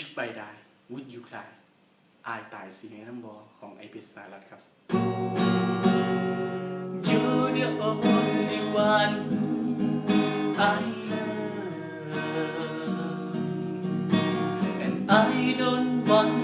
if I d ไ e would you cry อายตายสิแน่นำบอของไอพีสตาลัดครับยูเดียวคนเดีวันไอ And I don't want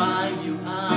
find you out.